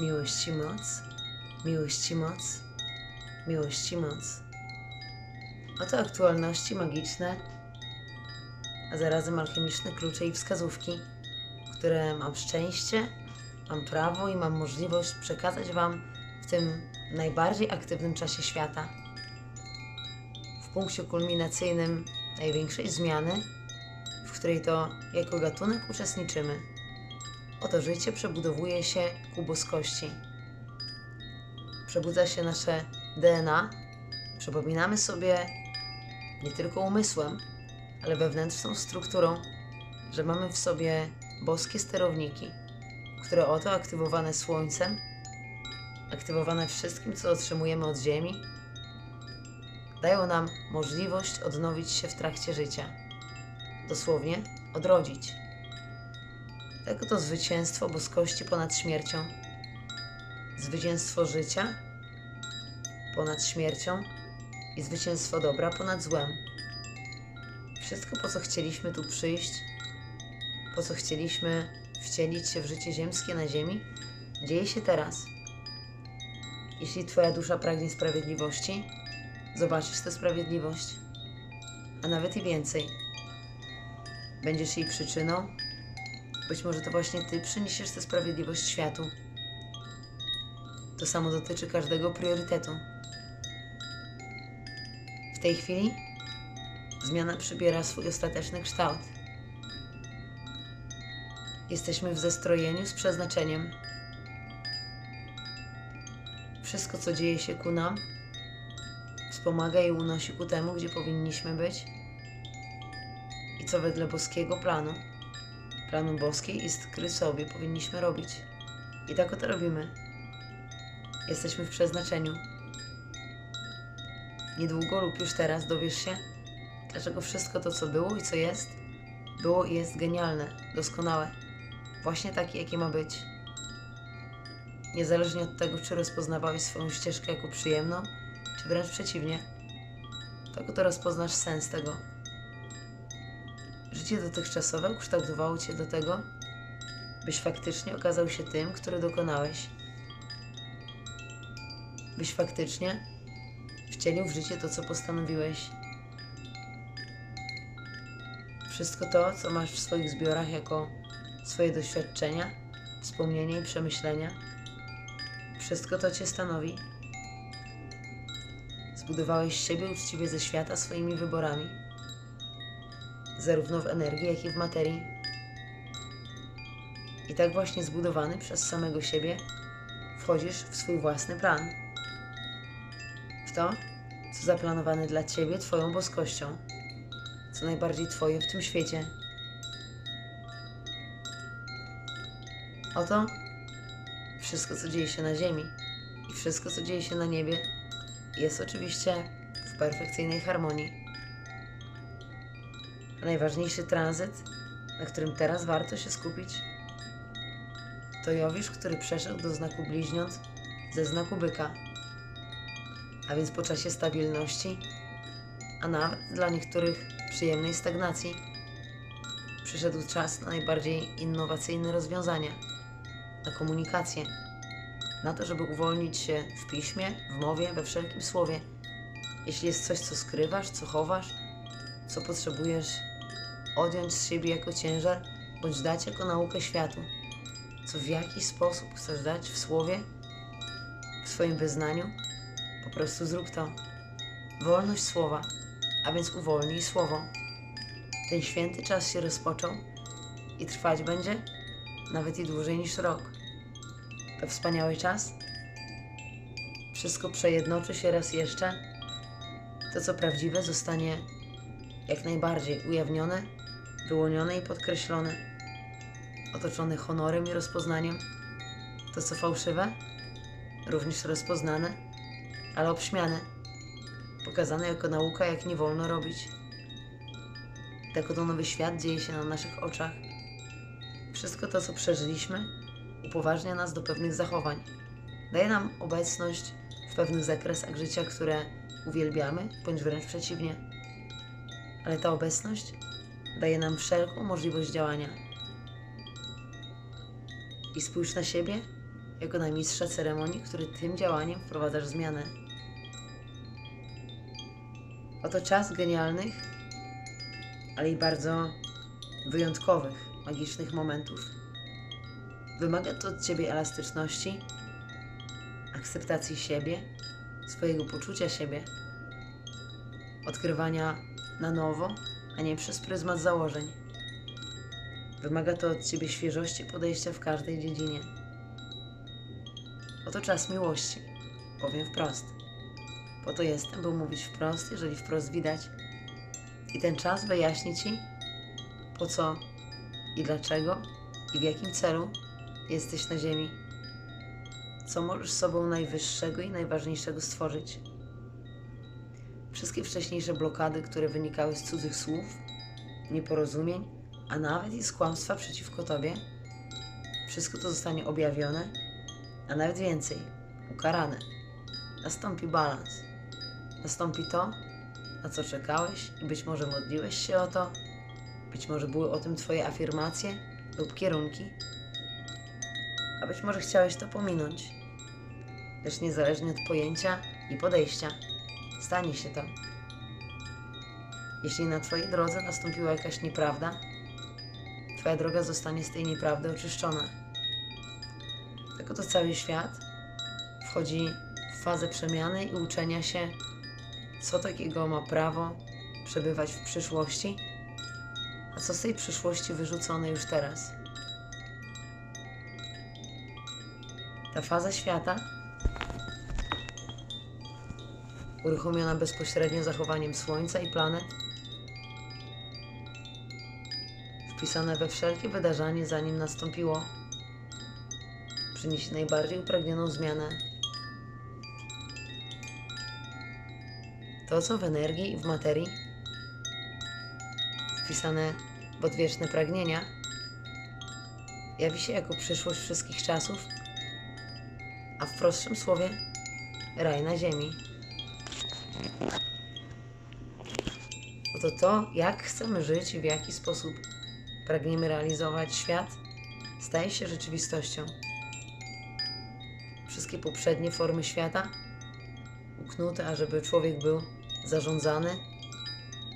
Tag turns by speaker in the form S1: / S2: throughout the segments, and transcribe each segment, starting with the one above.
S1: Miłość i moc, miłość i moc, miłość i moc. Oto aktualności magiczne, a zarazem alchemiczne klucze i wskazówki, które mam szczęście, mam prawo i mam możliwość przekazać Wam w tym najbardziej aktywnym czasie świata. W punkcie kulminacyjnym największej zmiany, w której to jako gatunek uczestniczymy. Oto życie przebudowuje się ku boskości. Przebudza się nasze DNA. Przypominamy sobie nie tylko umysłem, ale wewnętrzną strukturą, że mamy w sobie boskie sterowniki, które oto aktywowane słońcem, aktywowane wszystkim, co otrzymujemy od Ziemi, dają nam możliwość odnowić się w trakcie życia. Dosłownie odrodzić. Tego to zwycięstwo boskości ponad śmiercią, zwycięstwo życia ponad śmiercią i zwycięstwo dobra ponad złem. Wszystko, po co chcieliśmy tu przyjść, po co chcieliśmy wcielić się w życie ziemskie na ziemi, dzieje się teraz. Jeśli Twoja dusza pragnie sprawiedliwości, zobaczysz tę sprawiedliwość, a nawet i więcej. Będziesz jej przyczyną, być może to właśnie Ty przyniesiesz tę sprawiedliwość światu. To samo dotyczy każdego priorytetu. W tej chwili zmiana przybiera swój ostateczny kształt. Jesteśmy w zestrojeniu z przeznaczeniem. Wszystko, co dzieje się ku nam, wspomaga i unosi ku temu, gdzie powinniśmy być i co wedle boskiego planu, planu boskiej iskry sobie powinniśmy robić. I tak oto robimy. Jesteśmy w przeznaczeniu. Niedługo lub już teraz dowiesz się, dlaczego wszystko to, co było i co jest, było i jest genialne, doskonałe, właśnie takie, jakie ma być. Niezależnie od tego, czy rozpoznawałeś swoją ścieżkę jako przyjemną, czy wręcz przeciwnie, tak oto rozpoznasz sens tego. Życie dotychczasowe ukształtowało cię do tego, byś faktycznie okazał się tym, który dokonałeś. Byś faktycznie wcielił w życie to, co postanowiłeś. Wszystko to, co masz w swoich zbiorach jako swoje doświadczenia, wspomnienia i przemyślenia, wszystko to cię stanowi. Zbudowałeś siebie uczciwie ze świata swoimi wyborami, zarówno w energii, jak i w materii. I tak właśnie zbudowany przez samego siebie, wchodzisz w swój własny plan. W to, co zaplanowane dla ciebie Twoją boskością, co najbardziej Twoje w tym świecie. Oto wszystko, co dzieje się na Ziemi i wszystko, co dzieje się na niebie, jest oczywiście w perfekcyjnej harmonii. A najważniejszy tranzyt, na którym teraz warto się skupić, to Jowisz, który przeszedł do znaku bliźniąt ze znaku byka. A więc po czasie stabilności, a nawet dla niektórych przyjemnej stagnacji, przyszedł czas na najbardziej innowacyjne rozwiązania, na komunikację, na to, żeby uwolnić się w piśmie, w mowie, we wszelkim słowie. Jeśli jest coś, co skrywasz, co chowasz, co potrzebujesz odjąć z siebie jako ciężar, bądź dać jako naukę światu, co w jakiś sposób chcesz dać w słowie, w swoim wyznaniu, po prostu zrób to. Wolność słowa, a więc uwolnij słowo. Ten święty czas się rozpoczął i trwać będzie nawet i dłużej niż rok. To wspaniały czas. Wszystko przejednoczy się raz jeszcze. To, co prawdziwe, zostanie jak najbardziej ujawnione, wyłonione i podkreślone, otoczone honorem i rozpoznaniem. To, co fałszywe, również rozpoznane, ale obśmiane, pokazane jako nauka, jak nie wolno robić. Tak oto nowy świat dzieje się na naszych oczach. Wszystko to, co przeżyliśmy, upoważnia nas do pewnych zachowań. Daje nam obecność w pewnych zakresach życia, które uwielbiamy, bądź wręcz przeciwnie. Ale ta obecność daje nam wszelką możliwość działania. I spójrz na siebie jako na mistrza ceremonii, który tym działaniem wprowadzasz zmianę. Oto czas genialnych, ale i bardzo wyjątkowych, magicznych momentów. Wymaga to od Ciebie elastyczności, akceptacji siebie, swojego poczucia siebie, odkrywania na nowo, a nie przez pryzmat założeń. Wymaga to od Ciebie świeżości podejścia w każdej dziedzinie. Oto czas miłości, powiem wprost. Po to jestem, by mówić wprost, jeżeli wprost widać. I ten czas wyjaśni Ci, po co i dlaczego i w jakim celu jesteś na Ziemi. Co możesz sobą najwyższego i najważniejszego stworzyć. Wszystkie wcześniejsze blokady, które wynikały z cudzych słów, nieporozumień, a nawet i z kłamstwa przeciwko Tobie, wszystko to zostanie objawione, a nawet więcej, ukarane. Nastąpi balans. Nastąpi to, na co czekałeś i być może modliłeś się o to, być może były o tym Twoje afirmacje lub kierunki, a być może chciałeś to pominąć. Lecz niezależnie od pojęcia i podejścia, stanie się to. Jeśli na Twojej drodze nastąpiła jakaś nieprawda, Twoja droga zostanie z tej nieprawdy oczyszczona. Tak oto cały świat wchodzi w fazę przemiany i uczenia się, co takiego ma prawo przebywać w przyszłości, a co z tej przyszłości wyrzucone już teraz. Ta faza świata, uruchomiona bezpośrednio zachowaniem Słońca i planet, wpisane we wszelkie wydarzenie, zanim nastąpiło, przyniesie najbardziej upragnioną zmianę. To, co w energii i w materii, wpisane w odwieczne pragnienia, jawi się jako przyszłość wszystkich czasów, a w prostszym słowie raj na ziemi. Oto to, jak chcemy żyć i w jaki sposób pragniemy realizować świat, staje się rzeczywistością. Wszystkie poprzednie formy świata, uknute, ażeby człowiek był zarządzany,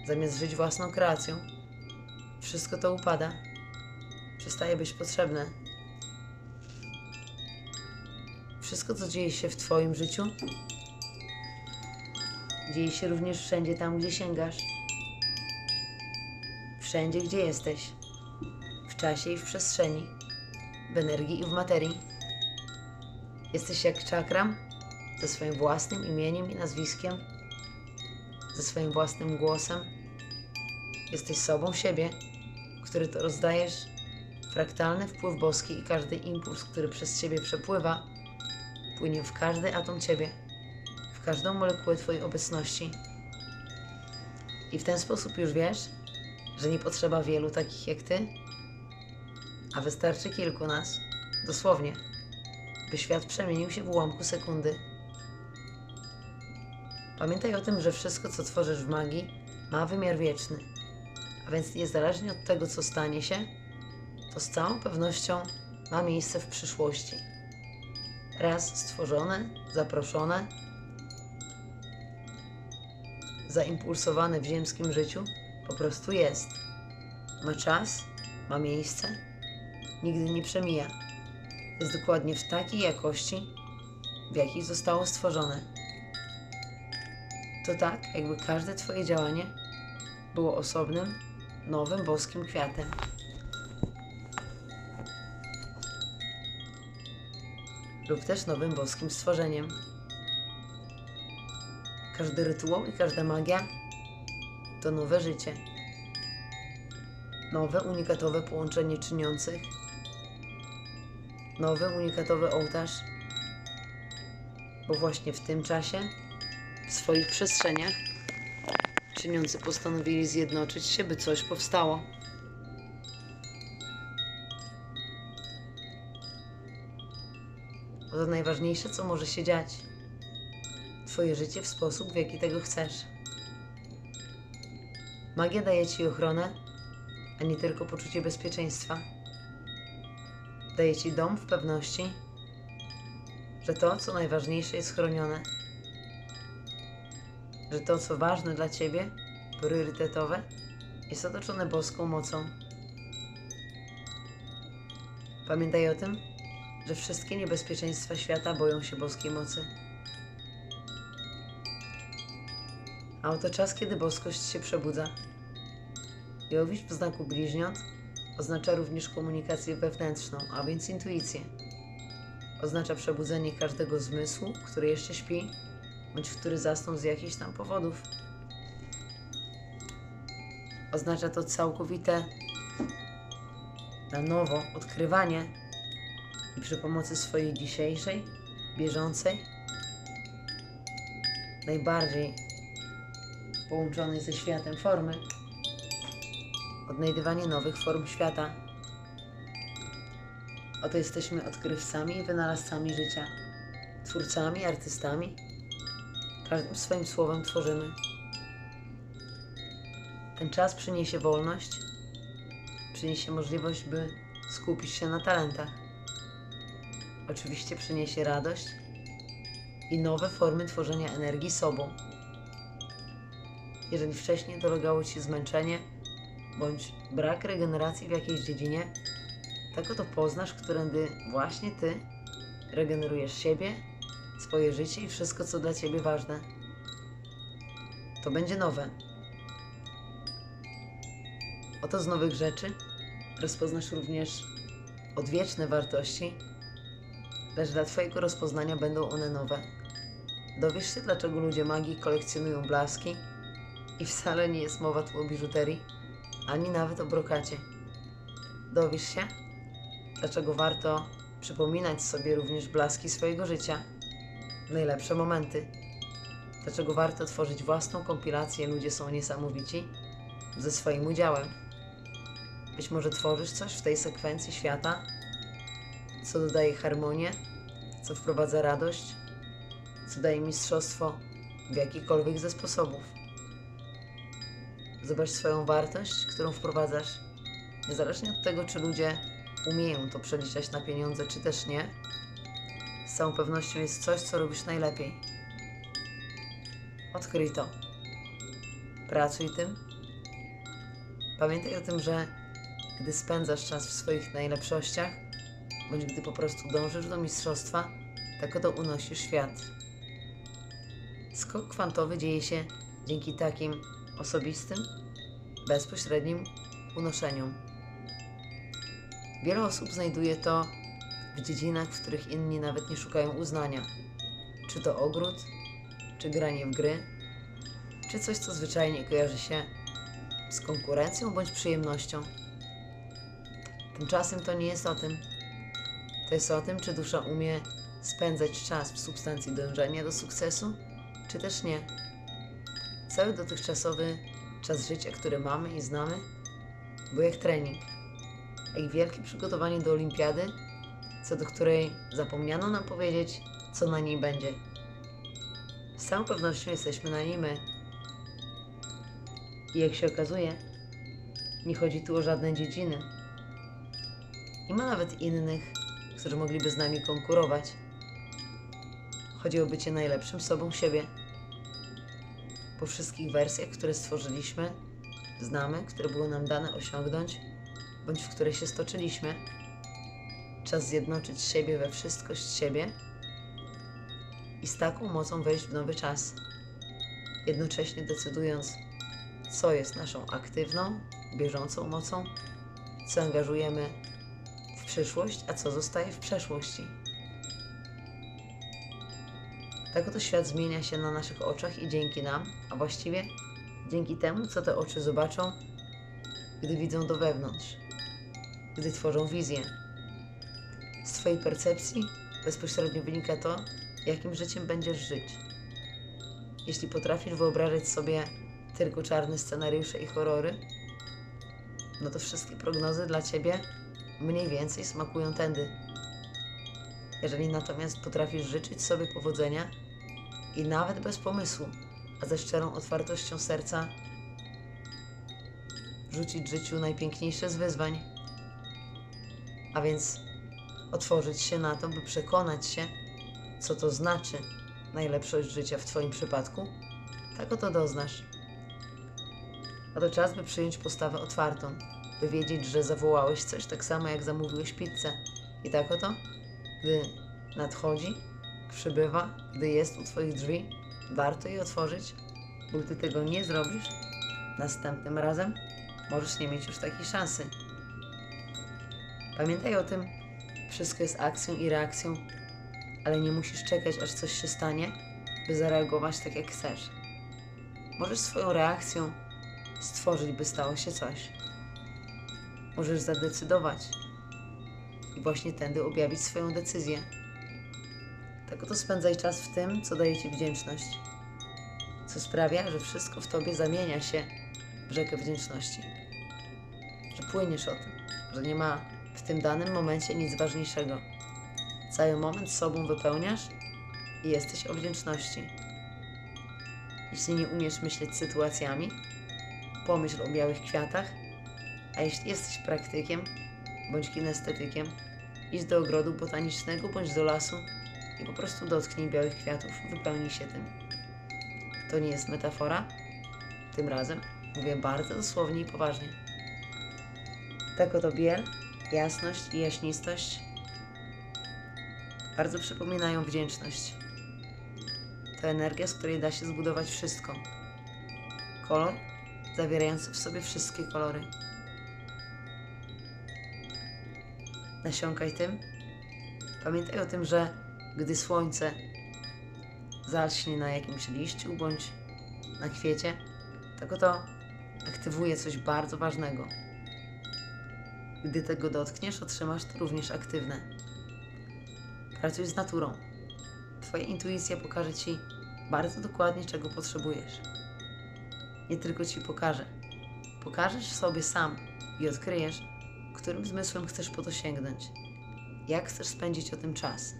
S1: zamiast żyć własną kreacją, wszystko to upada, przestaje być potrzebne. Wszystko, co dzieje się w Twoim życiu, dzieje się również wszędzie tam, gdzie sięgasz. Wszędzie, gdzie jesteś. W czasie i w przestrzeni. W energii i w materii. Jesteś jak czakram, ze swoim własnym imieniem i nazwiskiem, ze swoim własnym głosem. Jesteś sobą siebie, który to rozdajesz. Fraktalny wpływ boski i każdy impuls, który przez ciebie przepływa, płynie w każdy atom ciebie, w każdą molekułę twojej obecności. I w ten sposób już wiesz, że nie potrzeba wielu takich jak ty, a wystarczy kilku nas, dosłownie, by świat przemienił się w ułamku sekundy. Pamiętaj o tym, że wszystko, co tworzysz w magii, ma wymiar wieczny, a więc niezależnie od tego, co stanie się, to z całą pewnością ma miejsce w przyszłości. Raz stworzone, zaproszone, zaimpulsowane w ziemskim życiu, po prostu jest. Ma czas, ma miejsce, nigdy nie przemija. Jest dokładnie w takiej jakości, w jakiej zostało stworzone. To tak, jakby każde Twoje działanie było osobnym, nowym boskim kwiatem. Lub też nowym boskim stworzeniem. Każdy rytuał i każda magia to nowe życie. Nowe, unikatowe połączenie czyniących. Nowy, unikatowy ołtarz. Bo właśnie w tym czasie, w swoich przestrzeniach, czyniący postanowili zjednoczyć się, by coś powstało. To najważniejsze, co może się dziać. Twoje życie w sposób, w jaki tego chcesz. Magia daje Ci ochronę, a nie tylko poczucie bezpieczeństwa. Daje Ci dom w pewności, że to, co najważniejsze, jest chronione, że to, co ważne dla ciebie, priorytetowe, jest otoczone boską mocą. Pamiętaj o tym, że wszystkie niebezpieczeństwa świata boją się boskiej mocy. A oto czas, kiedy boskość się przebudza. Jowisz w znaku bliźniąt oznacza również komunikację wewnętrzną, a więc intuicję. Oznacza przebudzenie każdego zmysłu, który jeszcze śpi, bądź który zasnął z jakichś tam powodów. Oznacza to całkowite na nowo odkrywanie i przy pomocy swojej dzisiejszej, bieżącej, najbardziej połączonej ze światem formy, odnajdywanie nowych form świata. Oto jesteśmy odkrywcami i wynalazcami życia, twórcami, artystami. Każdym swoim słowem tworzymy. Ten czas przyniesie wolność, przyniesie możliwość, by skupić się na talentach. Oczywiście przyniesie radość i nowe formy tworzenia energii sobą. Jeżeli wcześniej dolegało Ci zmęczenie bądź brak regeneracji w jakiejś dziedzinie, tak oto poznasz, którędy właśnie Ty regenerujesz siebie, swoje życie i wszystko, co dla Ciebie ważne. To będzie nowe. Oto z nowych rzeczy rozpoznasz również odwieczne wartości, lecz dla Twojego rozpoznania będą one nowe. Dowiesz się, dlaczego ludzie magii kolekcjonują blaski i wcale nie jest mowa tu o biżuterii, ani nawet o brokacie. Dowiesz się, dlaczego warto przypominać sobie również blaski swojego życia, najlepsze momenty. Dlaczego warto tworzyć własną kompilację Ludzie są niesamowici ze swoim udziałem. Być może tworzysz coś w tej sekwencji świata, co dodaje harmonię, co wprowadza radość, co daje mistrzostwo w jakikolwiek ze sposobów. Zobacz swoją wartość, którą wprowadzasz, niezależnie od tego, czy ludzie umieją to przeliczać na pieniądze, czy też nie. Z całą pewnością jest coś, co robisz najlepiej. Odkryj to. Pracuj tym. Pamiętaj o tym, że gdy spędzasz czas w swoich najlepszościach, bądź gdy po prostu dążysz do mistrzostwa, tak oto unosisz świat. Skok kwantowy dzieje się dzięki takim osobistym, bezpośrednim unoszeniom. Wiele osób znajduje to w dziedzinach, w których inni nawet nie szukają uznania. Czy to ogród, czy granie w gry, czy coś, co zwyczajnie kojarzy się z konkurencją bądź przyjemnością. Tymczasem to nie jest o tym. To jest o tym, czy dusza umie spędzać czas w substancji dążenia do sukcesu, czy też nie. Cały dotychczasowy czas życia, który mamy i znamy, był jak trening, jak wielkie przygotowanie do olimpiady, co do której zapomniano nam powiedzieć, co na niej będzie. Z całą pewnością jesteśmy na niej my. I jak się okazuje, nie chodzi tu o żadne dziedziny. Nie ma nawet innych, którzy mogliby z nami konkurować. Chodzi o bycie najlepszym sobą siebie. Po wszystkich wersjach, które stworzyliśmy, znamy, które było nam dane osiągnąć, bądź w które się stoczyliśmy, czas zjednoczyć siebie we wszystkość siebie i z taką mocą wejść w nowy czas, jednocześnie decydując, co jest naszą aktywną, bieżącą mocą, co angażujemy w przyszłość, a co zostaje w przeszłości. Tak oto świat zmienia się na naszych oczach i dzięki nam, a właściwie dzięki temu, co te oczy zobaczą, gdy widzą do wewnątrz, gdy tworzą wizję. Z Twojej percepcji bezpośrednio wynika to, jakim życiem będziesz żyć. Jeśli potrafisz wyobrażać sobie tylko czarne scenariusze i horrory, no to wszystkie prognozy dla Ciebie mniej więcej smakują tędy. Jeżeli natomiast potrafisz życzyć sobie powodzenia i nawet bez pomysłu, a ze szczerą otwartością serca rzucić życiu najpiękniejsze z wyzwań, a więc otworzyć się na to, by przekonać się, co to znaczy najlepszość życia w Twoim przypadku, tak oto doznasz. A to czas, by przyjąć postawę otwartą, by wiedzieć, że zawołałeś coś tak samo, jak zamówiłeś pizzę. I tak oto, gdy nadchodzi, przybywa, gdy jest u Twoich drzwi, warto je otworzyć, bo gdy tego nie zrobisz, następnym razem możesz nie mieć już takiej szansy. Pamiętaj o tym, wszystko jest akcją i reakcją, ale nie musisz czekać, aż coś się stanie, by zareagować tak, jak chcesz. Możesz swoją reakcją stworzyć, by stało się coś. Możesz zadecydować i właśnie tędy objawić swoją decyzję. Tak oto spędzaj czas w tym, co daje Ci wdzięczność, co sprawia, że wszystko w Tobie zamienia się w rzekę wdzięczności, że płyniesz o tym, że nie ma w tym danym momencie nic ważniejszego. Cały moment sobą wypełniasz i jesteś o wdzięczności. Jeśli nie umiesz myśleć sytuacjami, pomyśl o białych kwiatach, a jeśli jesteś praktykiem bądź kinestetykiem, idź do ogrodu botanicznego bądź do lasu i po prostu dotknij białych kwiatów, wypełnij się tym. To nie jest metafora, tym razem mówię bardzo dosłownie i poważnie. Tak oto biel, jasność i jaśnistość bardzo przypominają wdzięczność. To energia, z której da się zbudować wszystko. Kolor zawierający w sobie wszystkie kolory. Nasiąkaj tym. Pamiętaj o tym, że gdy słońce zaśnie na jakimś liściu bądź na kwiecie, tak oto aktywuje coś bardzo ważnego. Gdy tego dotkniesz, otrzymasz to również aktywne. Pracuj z naturą. Twoja intuicja pokaże Ci bardzo dokładnie, czego potrzebujesz. Nie tylko Ci pokaże. Pokażesz sobie sam i odkryjesz, którym zmysłem chcesz po to sięgnąć. Jak chcesz spędzić o tym czas.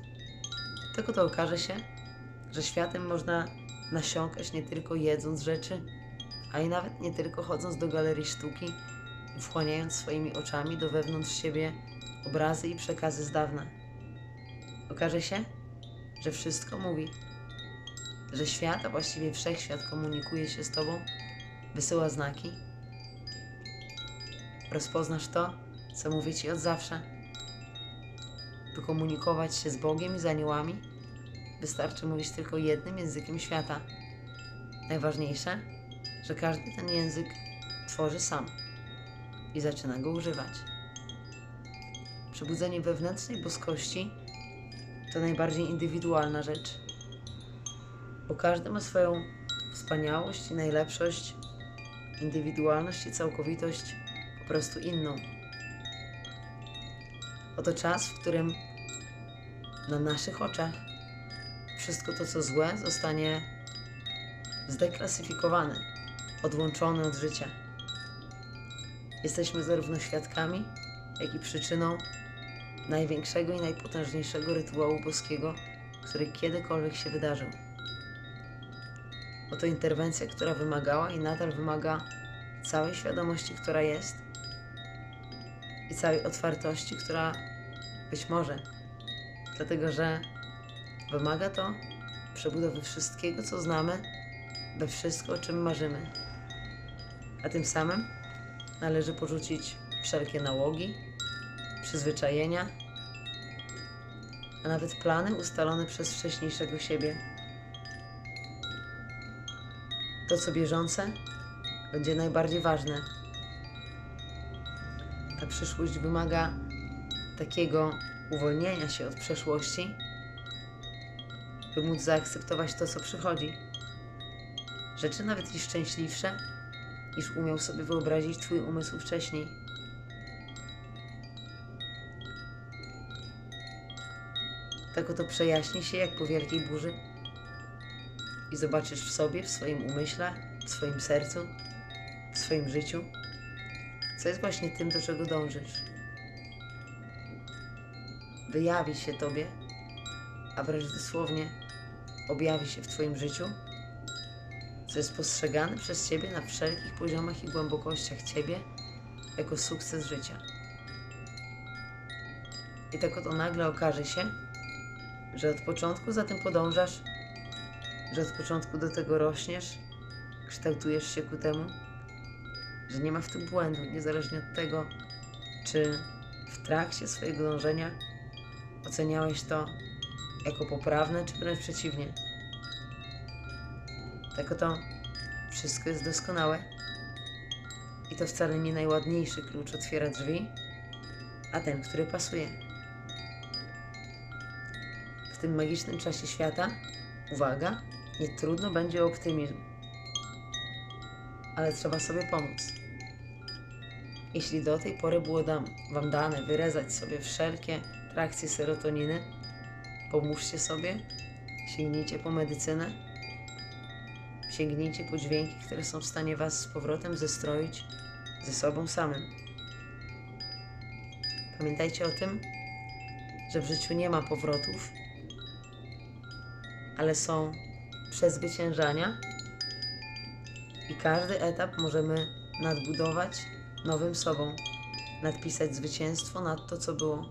S1: Tylko to okaże się, że światem można nasiąkać nie tylko jedząc rzeczy, a i nawet nie tylko chodząc do galerii sztuki i wchłaniając swoimi oczami do wewnątrz siebie obrazy i przekazy z dawna. Okaże się, że wszystko mówi, że świat, a właściwie wszechświat komunikuje się z Tobą, wysyła znaki. Rozpoznasz to, co mówię Ci od zawsze. By komunikować się z Bogiem i z aniołami, wystarczy mówić tylko jednym językiem świata. Najważniejsze, że każdy ten język tworzy sam i zaczyna go używać. Przebudzenie wewnętrznej boskości to najbardziej indywidualna rzecz, bo każdy ma swoją wspaniałość i najlepszość, indywidualność i całkowitość po prostu inną. Oto czas, w którym na naszych oczach wszystko to, co złe, zostanie zdeklasyfikowane, odłączone od życia. Jesteśmy zarówno świadkami, jak i przyczyną największego i najpotężniejszego rytuału boskiego, który kiedykolwiek się wydarzył. Oto interwencja, która wymagała i nadal wymaga całej świadomości, która jest i całej otwartości, która być może, dlatego że wymaga to przebudowy wszystkiego, co znamy, we wszystko, o czym marzymy. A tym samym należy porzucić wszelkie nałogi, przyzwyczajenia, a nawet plany ustalone przez wcześniejszego siebie. To, co bieżące, będzie najbardziej ważne. Przyszłość wymaga takiego uwolnienia się od przeszłości, by móc zaakceptować to, co przychodzi. Rzeczy nawet i szczęśliwsze, niż umiał sobie wyobrazić Twój umysł wcześniej. Tak oto przejaśni się jak po wielkiej burzy i zobaczysz w sobie, w swoim umyśle, w swoim sercu, w swoim życiu, co jest właśnie tym, do czego dążysz. Wyjawi się Tobie, a wręcz dosłownie objawi się w Twoim życiu, co jest postrzegane przez Ciebie na wszelkich poziomach i głębokościach Ciebie jako sukces życia. I tak oto nagle okaże się, że od początku za tym podążasz, że od początku do tego rośniesz, kształtujesz się ku temu, że nie ma w tym błędu, niezależnie od tego, czy w trakcie swojego dążenia oceniałeś to jako poprawne, czy wręcz przeciwnie. Tak oto wszystko jest doskonałe i to wcale nie najładniejszy klucz otwiera drzwi, a ten, który pasuje. W tym magicznym czasie świata, uwaga, nie trudno będzie o optymizm, ale trzeba sobie pomóc. Jeśli do tej pory było Wam dane wyrezać sobie wszelkie trakcje serotoniny, pomóżcie sobie, sięgnijcie po medycynę, sięgnijcie po dźwięki, które są w stanie Was z powrotem zestroić ze sobą samym. Pamiętajcie o tym, że w życiu nie ma powrotów, ale są przezwyciężania i każdy etap możemy nadbudować nowym sobą, nadpisać zwycięstwo nad to, co było,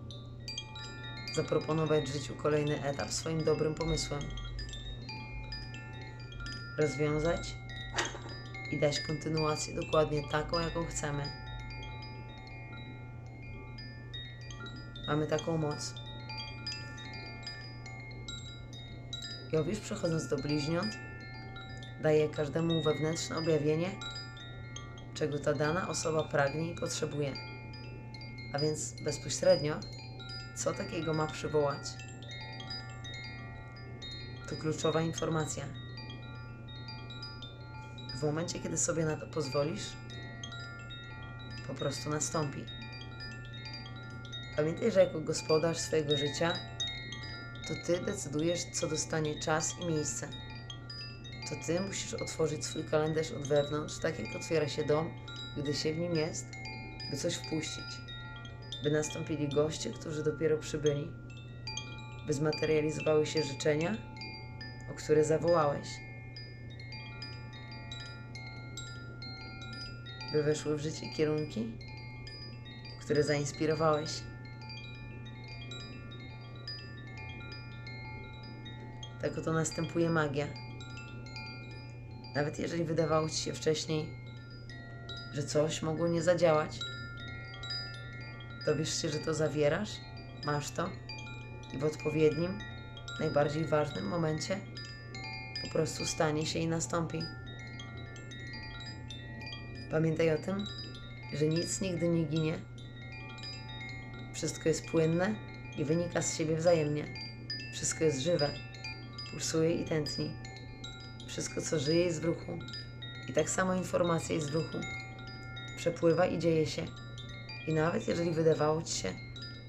S1: zaproponować w życiu kolejny etap swoim dobrym pomysłem, rozwiązać i dać kontynuację dokładnie taką, jaką chcemy. Mamy taką moc. Jowisz, przechodząc do bliźniąt, daje każdemu wewnętrzne objawienie, czego ta dana osoba pragnie i potrzebuje. A więc bezpośrednio, co takiego ma przywołać? To kluczowa informacja. W momencie, kiedy sobie na to pozwolisz, po prostu nastąpi. Pamiętaj, że jako gospodarz swojego życia, to ty decydujesz, co dostanie czas i miejsce. To ty musisz otworzyć swój kalendarz od wewnątrz, tak jak otwiera się dom, gdy się w nim jest, by coś wpuścić, by nastąpili goście, którzy dopiero przybyli, by zmaterializowały się życzenia, o które zawołałeś. by weszły w życie kierunki, które zainspirowałeś. Tak oto następuje magia. Nawet jeżeli wydawało ci się wcześniej, że coś mogło nie zadziałać, dowiesz się, że to zawierasz, masz to i w odpowiednim, najbardziej ważnym momencie po prostu stanie się i nastąpi. Pamiętaj o tym, że nic nigdy nie ginie. Wszystko jest płynne i wynika z siebie wzajemnie. Wszystko jest żywe, pulsuje i tętni. Wszystko, co żyje, jest w ruchu. I tak samo informacja jest w ruchu. Przepływa i dzieje się. I nawet jeżeli wydawało ci się,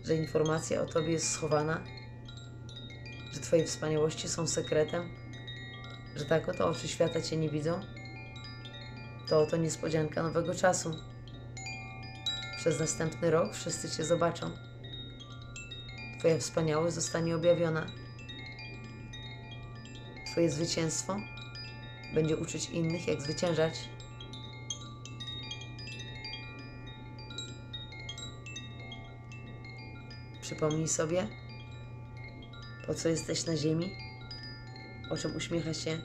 S1: że informacja o tobie jest schowana, że twoje wspaniałości są sekretem, że tak oto oczy świata cię nie widzą, to oto niespodzianka nowego czasu. Przez następny rok wszyscy Cię zobaczą. Twoja wspaniałość zostanie objawiona. Twoje zwycięstwo będzie uczyć innych, jak zwyciężać. Przypomnij sobie, po co jesteś na ziemi, o czym uśmiecha się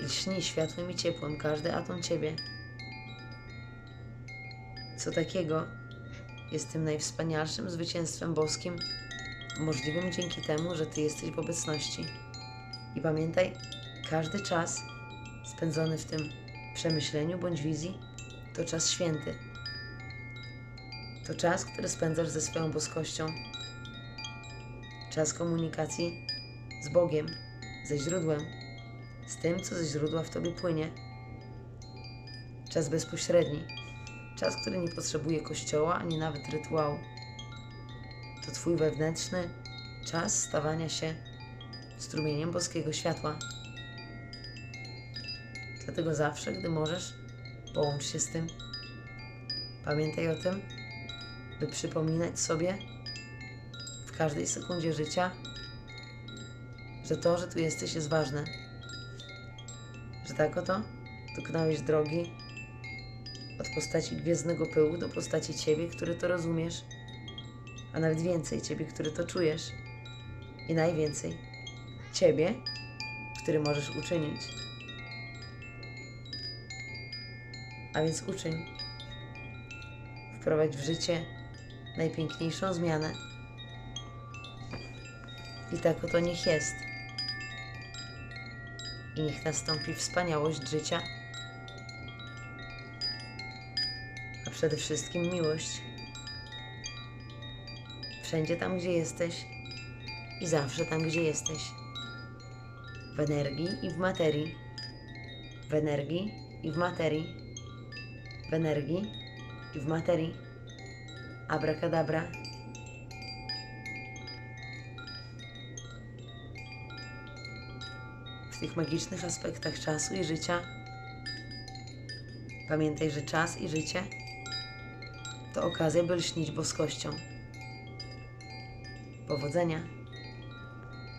S1: i lśni światłem i ciepłem każdy atom Ciebie. Co takiego jest tym najwspanialszym zwycięstwem boskim, możliwym dzięki temu, że Ty jesteś w obecności. I pamiętaj, każdy czas spędzony w tym przemyśleniu bądź wizji to czas święty. To czas, który spędzasz ze swoją boskością. Czas komunikacji z Bogiem, ze źródłem z tym, co ze źródła w tobie płynie. Czas bezpośredni, czas, który nie potrzebuje kościoła ani nawet rytuału. To twój wewnętrzny czas stawania się strumieniem boskiego światła. Dlatego zawsze, gdy możesz, połącz się z tym. Pamiętaj o tym, by przypominać sobie w każdej sekundzie życia, że to, że tu jesteś, jest ważne że tak oto dokonałeś drogi od postaci gwiezdnego pyłu do postaci Ciebie, który to rozumiesz, a nawet więcej Ciebie, który to czujesz. i najwięcej Ciebie, który możesz uczynić. A więc uczyń. Wprowadź w życie najpiękniejszą zmianę. I tak oto niech jest. I niech nastąpi wspaniałość życia, a przede wszystkim miłość. Wszędzie tam, gdzie jesteś i zawsze tam, gdzie jesteś. W energii i w materii. W energii i w materii. W energii i w materii. Abracadabra. W tych magicznych aspektach czasu i życia pamiętaj, że czas i życie to okazja, by lśnić boskością. Powodzenia!